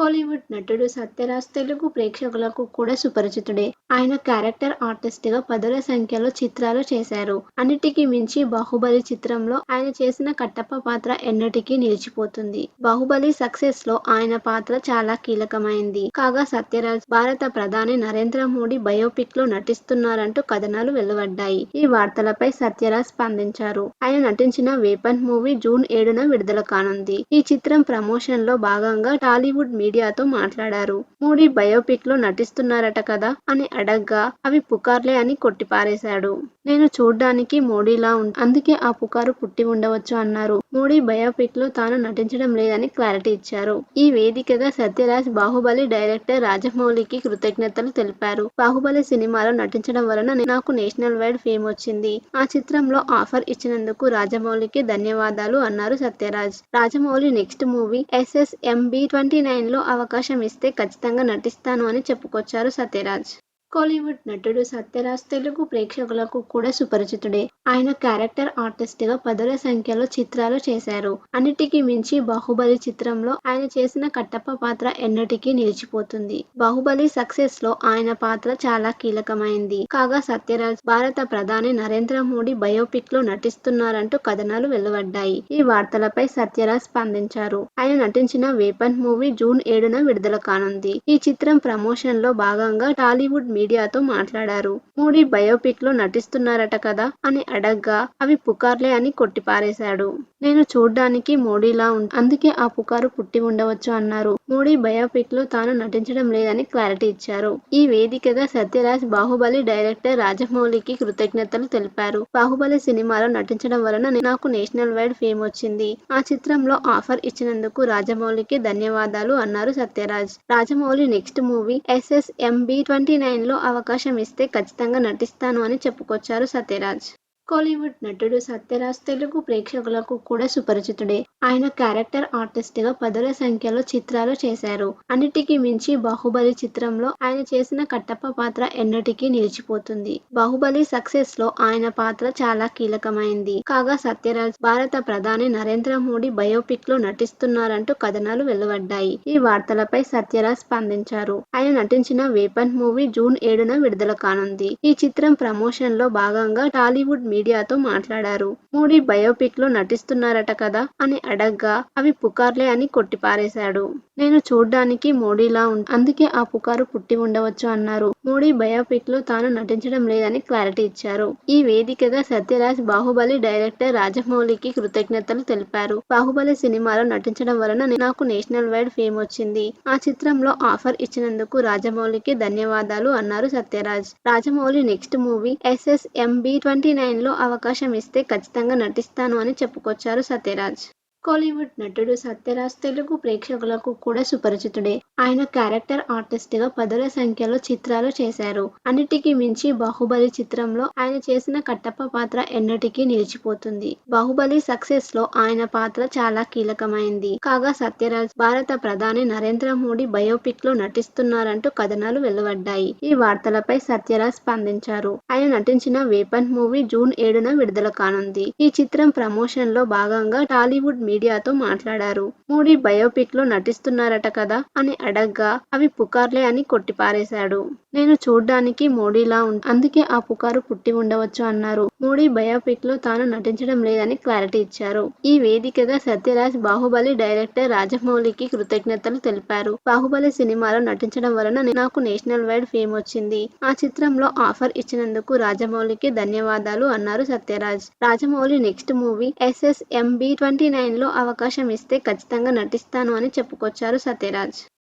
కోలీవుడ్ నటుడు సత్యరాజ్ తెలుగు ప్రేక్షకులకు కూడా సుపరిచితుడే. ఆయన క్యారెక్టర్ ఆర్టిస్ట్గా పదుల సంఖ్యలో చిత్రాలు చేశారు. అన్నిటికీ మించి బాహుబలి చిత్రంలో ఆయన చేసిన కట్టప్ప పాత్ర ఎన్నటికీ నిలిచిపోతుంది. బాహుబలి సక్సెస్లో ఆయన పాత్ర చాలా కీలకమైంది. కాగా సత్యరాజ్ భారత ప్రధాని నరేంద్ర మోడీ బయోపిక్లో నటిస్తున్నారంటూ కథనాలు వెలువడ్డాయి. ఈ వార్తలపై సత్యరాజ్ స్పందించారు. ఆయన నటించిన వేపన్ మూవీ జూన్ ఏడున విడుదల కానుంది. ఈ చిత్రం ప్రమోషన్లో భాగంగా టాలీవుడ్ మీడియాతో మాట్లాడారు. మోడీ బయోపిక్లో నటిస్తున్నారట కదా అని అడగ్గా అవి పుకార్లే అని కొట్టిపారేశాడు. నేను చూడ్డానికి మోడీలా ఉంది అందుకే ఆ పుకారు పుట్టి ఉండవచ్చు అన్నారు. మోడీ బయోపిక్లో తాను నటించడం లేదని క్లారిటీ ఇచ్చారు. ఈ వేదికగా సత్యరాజ్ బాహుబలి డైరెక్టర్ రాజమౌళికి కృతజ్ఞతలు తెలిపారు. బాహుబలి సినిమాలో నటించడం వలన నాకు నేషనల్ వైడ్ ఫేమ్ వచ్చింది. ఆ చిత్రంలో ఆఫర్ ఇచ్చినందుకు రాజమౌళికి ధన్యవాదాలు అన్నారు Sathyaraj. Rajamouli next movie SSMB twenty నైన్లో అవకాశం ఇస్తే ఖచ్చితంగా నటిస్తాను అని చెప్పుకొచ్చారు సత్యరాజ్. కోలీవుడ్ నటుడు సత్యరాజ్ తెలుగు ప్రేక్షకులకు కూడా సుపరిచితుడే. ఆయన క్యారెక్టర్ ఆర్టిస్ట్గా పదుల సంఖ్యలో చిత్రాలు చేశారు. అన్నిటికీ మించి బాహుబలి చిత్రంలో ఆయన చేసిన కట్టప్ప పాత్ర ఎన్నటికీ నిలిచిపోతుంది. బాహుబలి సక్సెస్లో ఆయన పాత్ర చాలా కీలకమైంది. కాగా సత్యరాజ్ భారత ప్రధాని నరేంద్ర మోడీ బయోపిక్లో నటిస్తున్నారంటూ కథనాలు వెలువడ్డాయి. ఈ వార్తలపై సత్యరాజ్ స్పందించారు. ఆయన నటించిన వేపన్ మూవీ జూన్ ఏడున విడుదల కానుంది. ఈ చిత్రం ప్రమోషన్లో భాగంగా టాలీవుడ్ మీడియాతో మాట్లాడారు. మోడీ బయోపిక్లో నటిస్తున్నారట కదా అని అడగ్గా అవి పుకార్లే అని కొట్టిపారేశాడు. నేను చూడ్డానికి మోడీలా ఉంది అందుకే ఆ పుకారు పుట్టి ఉండవచ్చు అన్నారు. మోడీ బయోపిక్లో తాను నటించడం లేదని క్లారిటీ ఇచ్చారు. ఈ వేదికగా సత్యరాజ్ బాహుబలి డైరెక్టర్ రాజమౌళికి కృతజ్ఞతలు తెలిపారు. బాహుబలి సినిమాలో నటించడం వలన నాకు నేషనల్ వైడ్ ఫేమ్ వచ్చింది. ఆ చిత్రంలో ఆఫర్ ఇచ్చినందుకు రాజమౌళికి ధన్యవాదాలు అన్నారు Sathyaraj. Rajamouli next movie SSMB twenty nine అవకాశం ఇస్తే ఖచ్చితంగా నటిస్తాను అని చెప్పుకొచ్చారు సత్యరాజ్. కోలీవుడ్ నటుడు సత్యరాజ్ తెలుగు ప్రేక్షకులకు కూడా సుపరిచితుడే. ఆయన క్యారెక్టర్ ఆర్టిస్ట్గా పదుల సంఖ్యలో చిత్రాలు చేశారు. అన్నిటికీ మించి బాహుబలి చిత్రంలో ఆయన చేసిన కట్టప్ప పాత్ర ఎన్నటికీ నిలిచిపోతుంది. బాహుబలి సక్సెస్లో ఆయన పాత్ర చాలా కీలకమైంది. కాగా సత్యరాజ్ భారత ప్రధాని నరేంద్ర మోడీ బయోపిక్లో నటిస్తున్నారంటూ కథనాలు వెలువడ్డాయి. ఈ వార్తలపై సత్యరాజ్ స్పందించారు. ఆయన నటించిన వేపన్ మూవీ జూన్ ఏడున విడుదల కానుంది. ఈ చిత్రం ప్రమోషన్లో భాగంగా టాలీవుడ్ మీడియాతో మాట్లాడారు. మోడీ బయోపిక్లో నటిస్తున్నారట కదా అని అడగ్గా అవి పుకార్లే అని కొట్టిపారేశాడు. నేను చూడ్డానికి మోడీలా ఉంది అందుకే ఆ పుకారు పుట్టి ఉండవచ్చు అన్నారు. మోడీ బయోపిక్లో తాను నటించడం లేదని క్లారిటీ ఇచ్చారు. ఈ వేదికగా సత్యరాజ్ బాహుబలి డైరెక్టర్ రాజమౌళికి కృతజ్ఞతలు తెలిపారు. బాహుబలి సినిమాలో నటించడం వలన నాకు నేషనల్ వైడ్ ఫేమ్ వచ్చింది. ఆ చిత్రంలో ఆఫర్ ఇచ్చినందుకు రాజమౌళికి ధన్యవాదాలు అన్నారు Sathyaraj. Rajamouli next movie SSMB twenty నైన్లో అవకాశం ఇస్తే ఖచ్చితంగా నటిస్తాను అని చెప్పుకొచ్చారు సత్యరాజ్. కోలీవుడ్ నటుడు సత్యరాజ్ తెలుగు ప్రేక్షకులకు కూడా సుపరిచితుడే. ఆయన క్యారెక్టర్ ఆర్టిస్ట్గా పదుల సంఖ్యలో చిత్రాలు చేశారు. అన్నిటికీ మించి బాహుబలి చిత్రంలో ఆయన చేసిన కట్టప్ప పాత్ర ఎన్నటికీ నిలిచిపోతుంది. బాహుబలి సక్సెస్లో ఆయన పాత్ర చాలా కీలకమైంది. కాగా సత్యరాజ్ భారత ప్రధాని నరేంద్ర మోడీ బయోపిక్లో నటిస్తున్నారంటూ కథనాలు వెలువడ్డాయి. ఈ వార్తలపై సత్యరాజ్ స్పందించారు. ఆయన నటించిన వేపన్ మూవీ జూన్ ఏడున విడుదల కానుంది. ఈ చిత్రం ప్రమోషన్లో భాగంగా టాలీవుడ్ మీడియాతో మాట్లాడారు. మోడీ బయోపిక్లో నటిస్తున్నారట కదా అని అడగ్గా అవి పుకార్లే అని కొట్టిపారేశాడు. నేను చూడ్డానికి మోడీలా ఉంది అందుకే ఆ పుకారు పుట్టి ఉండవచ్చు అన్నారు. మోడీ బయోపిక్లో తాను నటించడం లేదని క్లారిటీ ఇచ్చారు. ఈ వేదికగా సత్యరాజ్ బాహుబలి డైరెక్టర్ రాజమౌళికి కృతజ్ఞతలు తెలిపారు. బాహుబలి సినిమాలో నటించడం వలన నాకు నేషనల్ వైడ్ ఫేమ్ వచ్చింది. ఆ చిత్రంలో ఆఫర్ ఇచ్చినందుకు రాజమౌళికి ధన్యవాదాలు అన్నారు Sathyaraj. Rajamouli next movie SSMB twenty నైన్లో అవకాశం ఇస్తే ఖచ్చితంగా నటిస్తాను అని చెప్పుకొచ్చారు సత్యరాజ్.